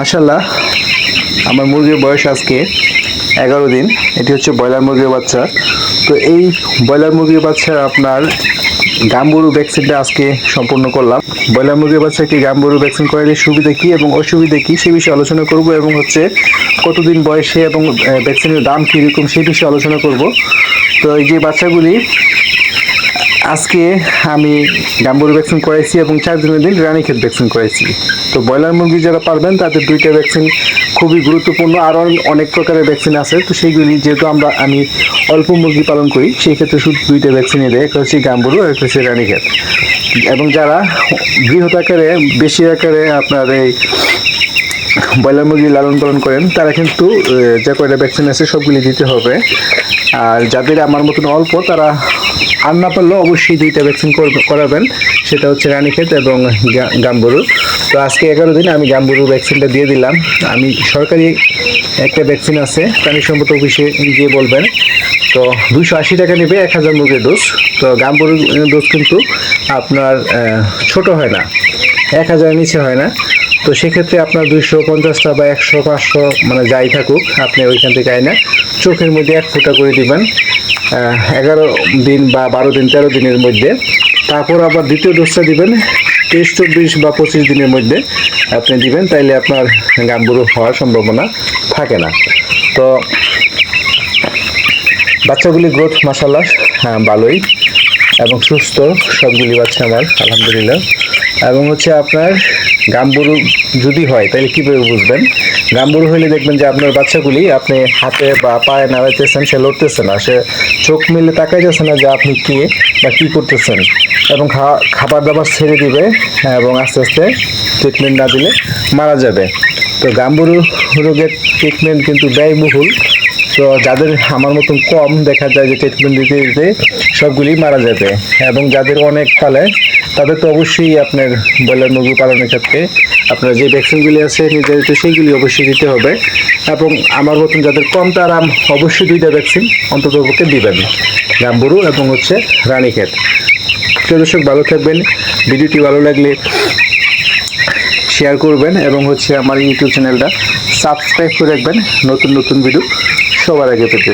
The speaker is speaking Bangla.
মাসাল্লাহ আমার মুরগির বয়স আজকে এগারো দিন, এটি হচ্ছে ব্রয়লার মুরগির বাচ্চা। তো এই ব্রয়লার মুরগির বাচ্চার আপনার গাম্বুরু ভ্যাকসিনটা আজকে সম্পূর্ণ করলাম। ব্রয়লার মুরগির বাচ্চাকে গাম্বুরু ভ্যাকসিন করালে সুবিধা কী এবং অসুবিধা কী সে বিষয়ে আলোচনা করব এবং হচ্ছে কতদিন বয়সে এবং ভ্যাকসিনের দাম কীরকম সেই বিষয়ে আলোচনা করব। তো এই যে বাচ্চাগুলি আজকে আমি গাম্বুরি ভ্যাকসিন করাইছি এবং চার দিনের দিন রানীক্ষেত ভ্যাকসিন করাইছি। তো ব্রয়লার মুরগি যারা পারবেন, তাদের দুইটা ভ্যাকসিন খুবই গুরুত্বপূর্ণ। আরও অনেক প্রকারের ভ্যাকসিন আছে। তো সেইগুলি যেহেতু আমরা, আমি অল্প মুরগি পালন করি সেই ক্ষেত্রে শুধু দুইটা ভ্যাকসিনই দেয়। একটা হচ্ছে গাম্বুরু, আর একটা হচ্ছে রানীক্ষেত। এবং যারা বৃহৎ আকারে, বেশি আকারে আপনার এই ব্রয়লার মুরগি লালন পালন করেন, তারা কিন্তু যে কয়টা ভ্যাকসিন আছে, সবগুলি দিতে হবে। আর যাদের আমার মতন অল্প, তারা আর না পারলেও অবশ্যই দুইটা ভ্যাকসিন করাবেন। সেটা হচ্ছে রানীক্ষেত এবং গাম্বুরু। তো আজকে এগারো দিন আমি গাম্বুরু ভ্যাকসিনটা দিয়ে দিলাম। আমি সরকারি একটা ভ্যাকসিন আছে, প্রাণী সম্পদ অফিসে গিয়ে বলবেন। তো দুশো আশি টাকা নেবে এক হাজার মুরগির ডোজ তো গাম্বুরু ডোজ কিন্তু আপনার ছোট হয় না। এক হাজারের নিচে হয় না। তো সেক্ষেত্রে আপনার দুইশো পঞ্চাশটা বা একশো পাঁচশো মানে যাই থাকুক, আপনি ওইখান থেকে আইনা চোখের মধ্যে এক ফুটা করে দিবেন। এগারো দিন বা বারো দিন, তেরো দিনের মধ্যে। তারপর আবার দ্বিতীয় ডোজটা দিবেন, তেইশ, চব্বিশ বা পঁচিশ দিনের মধ্যে আপনি দিবেন, তাইলে আপনার গাম্বুরু হওয়ার সম্ভাবনা থাকে না। তো বাচ্চাগুলি গ্রোথ মাসাল্লাহ ভালোই এবং সুস্থ, সবগুলি বাচ্চা আমার, আলহামদুলিল্লাহ। এবং হচ্ছে আপনার গাম্বুরু যদি হয়, তাহলে কীভাবে বুঝবেন? গাম্বুরু হলে দেখবেন যে আপনার বাচ্চাগুলি আপনি হাতে বা পায়ে নাড়াইতেছেন, সে লড়তেছে না, সে চোখ মিলে তাকাই যাচ্ছে না যে আপনি কে বা কী করতেছেন এবং খাবার দাবার ছেড়ে দিবে এবং আস্তে আস্তে ট্রিটমেন্ট না দিলে মারা যাবে। তো গাম্বুরু রোগের ট্রিটমেন্ট কিন্তু ব্যয়বহুল। তো যাদের আমার মতন কম দেখা যায় যে ট্রিটমেন্ট দিতে দিতে সবগুলি মারা যাবে। এবং যাদের অনেক পালে, তাদের তো অবশ্যই আপনার ব্রয়লার মুরগি পালনের ক্ষেত্রে আপনার যে ভ্যাকসিনগুলি আছে, নির্ধারিত সেইগুলি অবশ্যই দিতে হবে। এবং আমার মতন যাদের কম, তারা অবশ্যই দুইটা ভ্যাকসিন অন্তত পক্ষে দিবেন। গাম্বুরু এবং হচ্ছে রানীক্ষেত। প্রিয় দর্শক, ভালো থাকবেন। ভিডিওটি ভালো লাগলে শেয়ার করবেন এবং হচ্ছে আমার ইউটিউব চ্যানেলটা সাবস্ক্রাইব করে রাখবেন। নতুন নতুন ভিডিও সবার আগে পেতে।